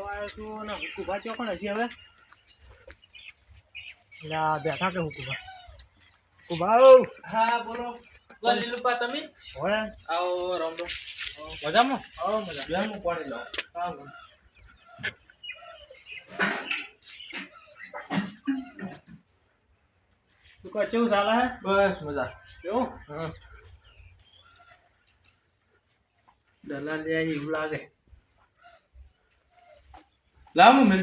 આવ્યો છું ને હુકુભા ચોકણ હજી હવે. એટલે બેઠા કે હુકુભા હુકુભા હા બોલો. બોલ લીલુપા તમે? હોય આવો રામડો મજામાં? આવો મજા બેન હું પાણી લાવ આવો. તું કહે કેવું ચાલે બસ મજા. કેવું? હા. દલાલી એવું લાગે. લાવ હું મિલ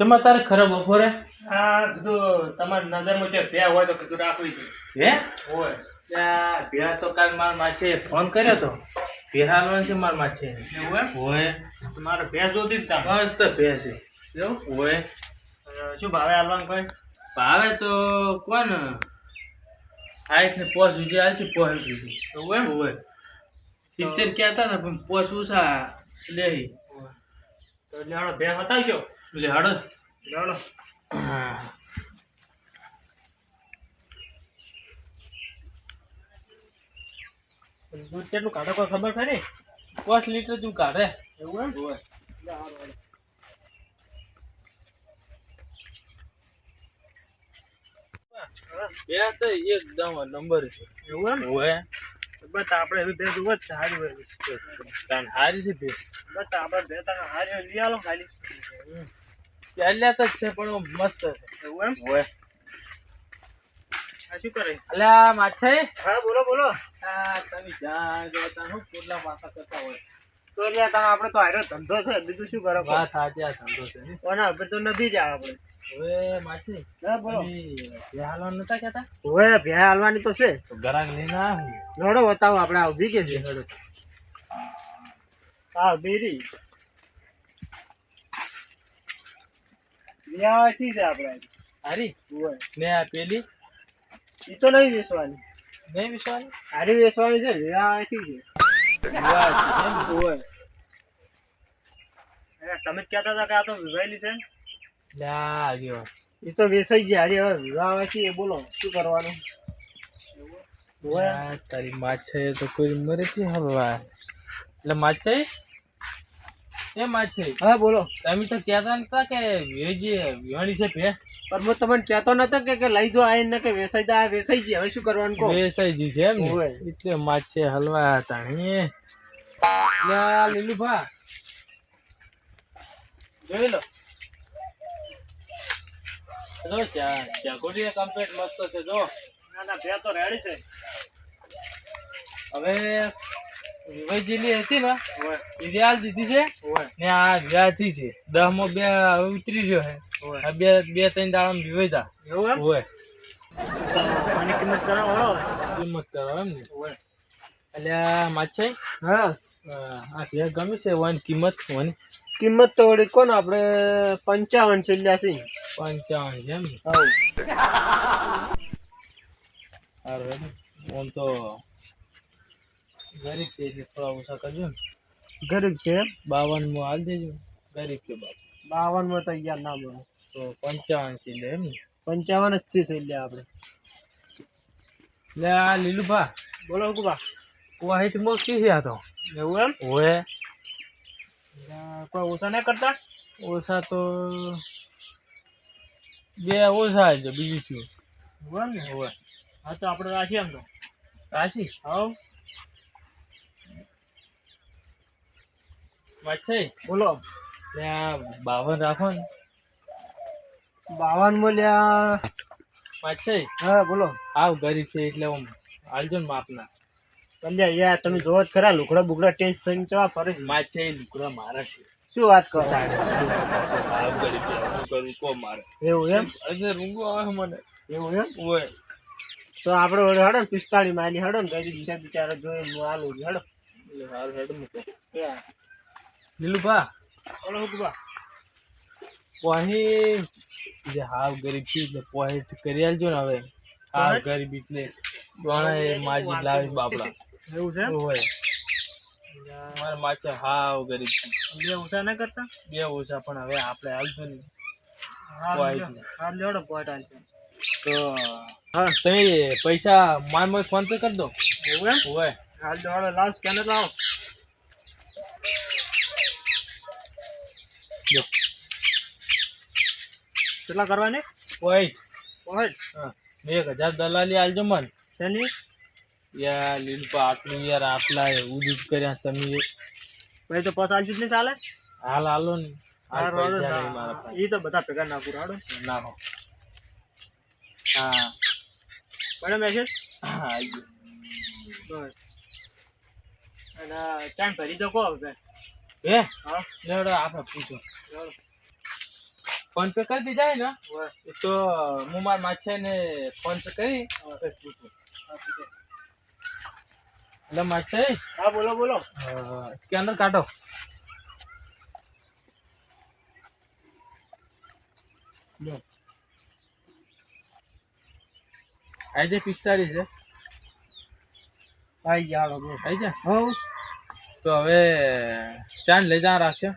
તમારે તારે ખરાબ બપોરે આ કીધું તમારી નજરમાં જે ભે હોય તો કીધું રાખવી છે હે હોય ત્યાં ભેળા તો કાલ માર માછે ફોન કર્યો તો ભેહાનો છે માર માછે હોય મારે ભે જોતી જ તા મસ્ત ભે છે એવું હોય શું ભાવે હાલવાનું કોઈ ભાવે તો કોણ હાઈટ ને પોસ ઉજી આવે છે પોસ ઉજી એવું એમ હોય. સિત્તેર કહેતા હતા પણ પોસ ઉષા લે. તો લેડો બે એટલે લેડો લેવડો દૂધ કેટલું કાઢો કોઈ ખબર ખરી પાંચ લીટર તું કાઢે. એવું એમ? હોય. બે તો એકદમ નંબર છે. એવું એમ? હોય બસ આપણે એવી ભેજ ઊભો હોય તાન હારી છે ભે બસ આપણે ભે તને હારી હોય લઈ આલો ખાલી. પહેલા તો છે પણ મસ્ત છે. એવું એમ? હોય શું કરે? અલ્યા માછાઈ? હા બોલો બોલો. આ તમે જ્યાં જતા હું કેટલા માથા કરતા હોય. તો લે તમે આપણે તો હારો ધંધો છે બીજું શું કરો? વાત સાચી આ ધંધો છે ને. હવે તો નથી જ આપણે હવે માછી હા બોલો. તમે નતા કહેતા? હવે ભે તો છે. તો ગરાક લઈને આવું. નડો બતાવો આપણે આ ઊભી કે છે? નડો. હા બેરી. લેવાથી છે આપણે. હારી? હોય. ને આ પેલી. તો નહીં વેચવાની નહીં વેચવાની હારી વેચવાની છે લેવાથી છે. તમે કેતા કહેતા હતા કે આ તો વિવાયેલી છે એ તો વેસાઈ ગયા. અરે હવે વિવાહવાથી એ બોલો શું કરવાનું? તારી માછે તો કોઈ મરે છે હલવા એટલે માછે એ માછે હા બોલો. તમે તો કહેતા નતા કે વેજી વિવાણી છે ભે. પણ હું તમને કહેતો નતો કે કે લઈ જો આઈને કે વેસાઈ દા. વેસાઈ ગઈ. હવે શું કરવાનું કો વેસાઈ જી છે એમ ને? એટલે માછે હલવા તાણી લ્યા લીલું ભા. જોઈ લો. જો ચા ચા કમ્પ્લીટ મસ્ત છે જો. ના ના બે તો રેડી છે. હવે વિવાહ હતી ને હોય દીધી છે ને આ છે. માં બે ઉતરી રહ્યો છે. આ બે બે ત્રણ દાડા વિવાહ જા હોય કિંમત કરાવો કિંમત એમ ને. એટલે આ માછાઈ? હા. આ ભેગ ગમે છે વન કિંમત વન કિંમત તો વળી કોણ? આપણે પંચાવન છેલ્યાસી પંચાવન છે એમ અરે એમ તો ગરીબ છે એટલે થોડા ઓછા કરજો ને. ગરીબ છે બાવનમાં હાલ દેજો. ગરીબ છે બાપ? બાવનમાં તો યાર ના બોલો તો પંચાવન છે એટલે એમ ને? પંચાવન જ છે છેલ્યા આપણે. લે આ લીલું ભા બોલો કુબા વાહિટ મોટી છે આ તો. એવું એમ? હોય કોઈ ઓછા નહીં કરતા? ઓછા તો બે ઓછા છે બીજું શું? હોય ને હોય. હા તો આપણે રાખીએ એમ તો. રાખી? હા માછાઈ બોલો. ત્યાં બાવન રાખો ને. બાવન બોલ્યા. લ્યા હા બોલો. આવ ગરીબ છે એટલે આમ. હાલજો ને માપના. કલ્યા યાર તમે જોવો જ ખરા લુકડા બુકડા ટેસ્ટ થઈને ચવા ફરે છે. માછાઈ લુકડા મારા છે. શું વાત કરો? કો મારે એવું એમ? અને રૂંગો આવે મને. એવું એમ? હોય તો આપણે ઓલે હડો ને પિસ્તાળી માની હડો ને કઈ બીજા બિચારા જોઈએ હું છું હડો. હાલ હેડ મૂકો. યા. લીલું ભા બોલો હુકુબા. પોહી. જે હાવ ગરીબ છે એટલે પોહી કરી આલજો ને હવે. હાવ ગરીબ એટલે. દોણા એ માજી લાવી બાપડા એવું છે? હોય. મારા માચા હાવ ગરીબ છે. બે ઓછા ના કરતા? બે ઓછા પણ હવે આપણે હાલતો નહીં. હા પોઈન્ટ લેવડો પોઈન્ટ તો તમે પૈસા માર મને ફોન પે કરી દો. એવું એમ? હોય. હાલ હાલો લાવ સ્કેનર લાવો. જો. કેટલા કરવાની? ઓય ઓય હા. એક હજાર દલાલી આલજો મન. શેની? યાર લીલપા આટલું યાર આટલા ઉદિત કર્યા તમે પછી તો આલજી જ નહીં ચાલે? હાલ હાલો ને. ઈ તો બધા ભેગા નાખું રાડો નાખો હા. પણ મેસેજ હા આવી ગયો. અને ચાણ ભરી દો કહો હવે હે? હા. લેડો આપણે પૂછો. ફોન પે કરી દીધા ને? તો હું માર માછે ને ફોન પે કરી પૂછું. એટલે માસ્ટર હા બોલો બોલો. સ્કેનર કાઢો. આજે જાય પિસ્તાળીસ છે. આઈ ગયા હાલો બોલો. આઈ જાય હવ તો હવે ચાંદ લઈ જવા રાખશે.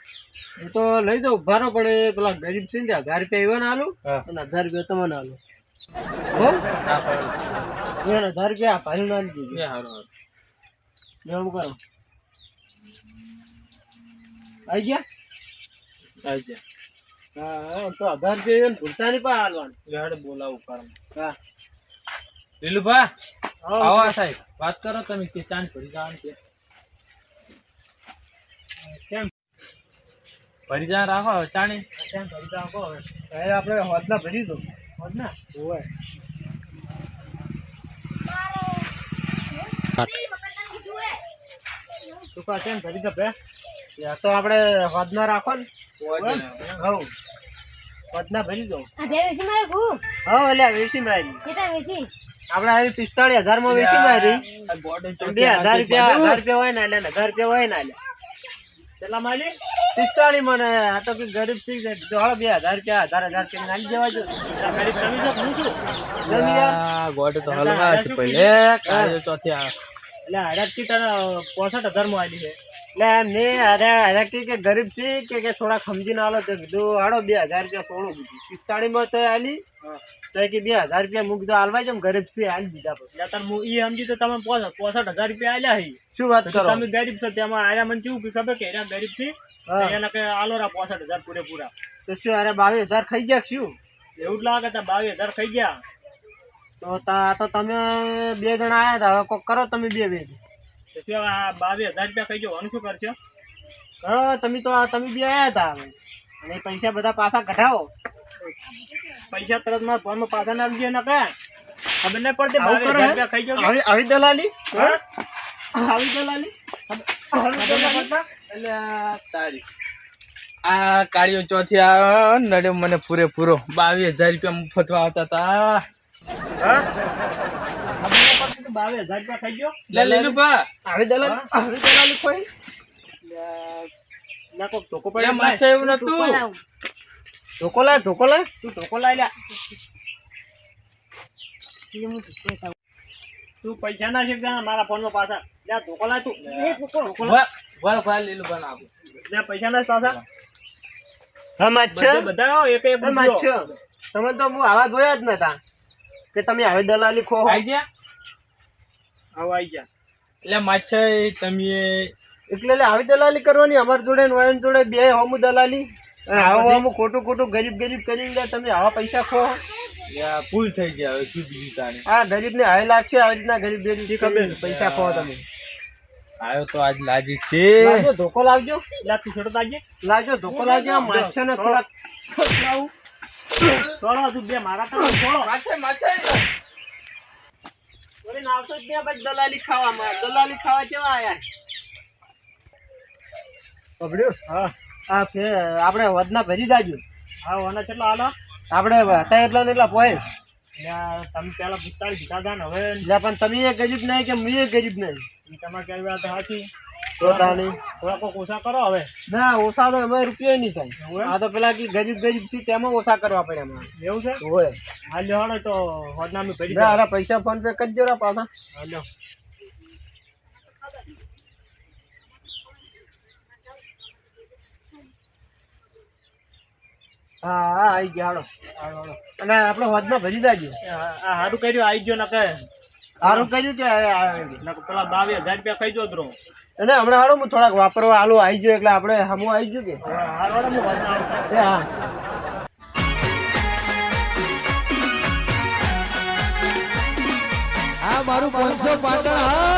એ તો લઈ દઉં ભારો પડે. પેલા ગરીબ ત્યાં હજાર રૂપિયા એવા ના અને હજાર રૂપિયા તમને આલું. હો? હજાર રૂપિયા ભાઈ ના દીધું. એમ કરો. આઈ ગયા? આઈ જાય હા તો આધાર રૂપિયા એને ભૂલતા નહીં પા હાલવાનું. લેવડે બોલાવું કારણ. હા. લીલુભા આવો સાહેબ. વાત કરો તમે કે ચાંદ ભરી જવાનું છે. કેમ? ભરી જવાનું રાખો હવે ચાણી કેમ ભરી કહો હવે? હવે આપણે હોદના ભરી દો હોદના? હોય તું છે કેમ ભરી દો તો આપણે હોદના રાખો ને. હવ. હોદના ભરી દો. આ બે વેચી મારે ખૂબ. હવ એટલે વેચી મારી. આપણે આવી પિસ્તાળીસ હજારમાં વેચી મારી. બે હજાર રૂપિયા હજાર રૂપિયા હોય ને એટલે ને હજાર રૂપિયા હોય ને એટલે. કેટલા માલી પિસ્તાળીસ મને આ તો કઈ ગરીબ થઈ જાય. તો હાલો બે હજાર રૂપિયા હજાર હજાર રૂપિયા નાખી દેવા જો. ગરીબ તમે છો હું છું. ગોડ તો હલવા છે પહેલે કાલે ચોથી આ. એટલે હરાકી તને પોસઠ હજારમાં આલી છે એટલે એમ અરે હરાકી કે ગરીબ છે કે કે થોડા સમજીને આલો તો કીધું હાડો બે હજાર રૂપિયા સોળું કીધું પિસ્તાળીસમાં તો આલી તો કે બે હજાર રૂપિયા મૂકી દો હાલવા જેમ ગરીબ છે હાલ દીધા પછી. એટલે તમે એ સમજી તો તમે પોસઠ પોસઠ હજાર રૂપિયા આલ્યા હી. શું વાત કરો? તમે ગરીબ છો તેમાં આયા મને કેવું ખબર કે એના ગરીબ છે એના કે આલોરા પોસઠ હજાર પૂરેપૂરા. તો શું અરે બાવીસ હજાર ખાઈ ગયા શું? એવું જ લાગે તા બાવીસ હજાર ખાઈ ગયા. તો તા તો તમે બે જણા આયા હતા હવે કોક કરો તમે બે બે આ બાવીસ હજાર રૂપિયા ખાઈ ગયો શું કરશો કરો તમે તો તમે બે આયા હતા હવે અને પૈસા બધા પાછા કઢાવો. પૈસા તરત મારા ફોનમાં પાછા નાખજો ને ખબર નહીં પડતી બાવીસ હજાર રૂપિયા ખાઈ ગયો આવી આવી દલાલી? આવી દલાલી? આ તારી. આ કાળીઓ ચોથી આવ્યો નડ્યો મને પૂરેપૂરો. બાવીસ હજાર રૂપિયા મફતમાં આવતા હતા તું ધોકો લ્યા. તું પૈસા ના છે મારા ફોનમાં પાછા. લ્યા ધોકો તું એ ફૂકો ધોકો લાય. વાર વાર લીલુભા ના આપો. લ્યા પૈસા ના પાછા. હા માછા. બધા એક એક તમે તો હું આવા જોયા જ નતા. કે તમે આવી દલાલી ખો આવી ગયા? આવો આવી ગયા. એટલે માછા તમે એટલે લે આવી દલાલી કરવાની અમારી જોડે વાયન જોડે બે હોમુ દલાલી. અને આવો હોમુ ખોટું ખોટું ગરીબ ગરીબ કરીને લે તમે આવા પૈસા ખો યા ભૂલ થઈ ગયા હવે શું બીજું તાને હા ગરીબ ને હાય લાગશે આવી રીતના ગરીબ ગરીબ પૈસા ખો તમે. આવ્યો તો આજ લાજી છે. લાવજો ધોકો લાવજો. લાખી છોડો લાગજે લાવજો ધોકો લાવજો માછા ને થોડાક લાવું. થોડો તું બે મારા તો છોડો માથે માથે. ઓરે નાવતો જ ત્યાં પછી દલાલી ખાવામાં. દલાલી ખાવા કેવા આયા? પકડ્યું? હા. આ ફે આપણે વધના ભરી દાજો. હા વના કેટલા આલો? આપણે હતા એટલા ને એટલા પોય. તમે પેલા હતા ને હવે પણ તમે એ ગરીબ નહીં કે મેં ગરીબ નહીં? તમારે કઈ વાત સાચી તો કોક ઓછા કરો હવે. ના ઓછા તો અમે રૂપિયા નહીં થાય. આ તો પેલા કે ગરીબ ગરીબ છે તેમાં ઓછા કરવા પડે અમારે એવું છે? હોય. હાલ લેવાડો તો હોદના અમે ભરી અરે પૈસા ફોન પે કરી દો પાછા. હાલો હા હા આવી ગયા હાડો અને આપણે હોદમાં ભરી દાજો આ સારું કર્યું આવી ગયો નકે સારું કર્યું કે પેલા બાવીસ હજાર રૂપિયા ખાઈ જો દ્રો અને હમણાં હાડો હું થોડાક વાપરવા આલું આવી ગયો એટલે આપણે હમું આવી ગયું કે? હું હા મારું પાંચસો પાટણ હા.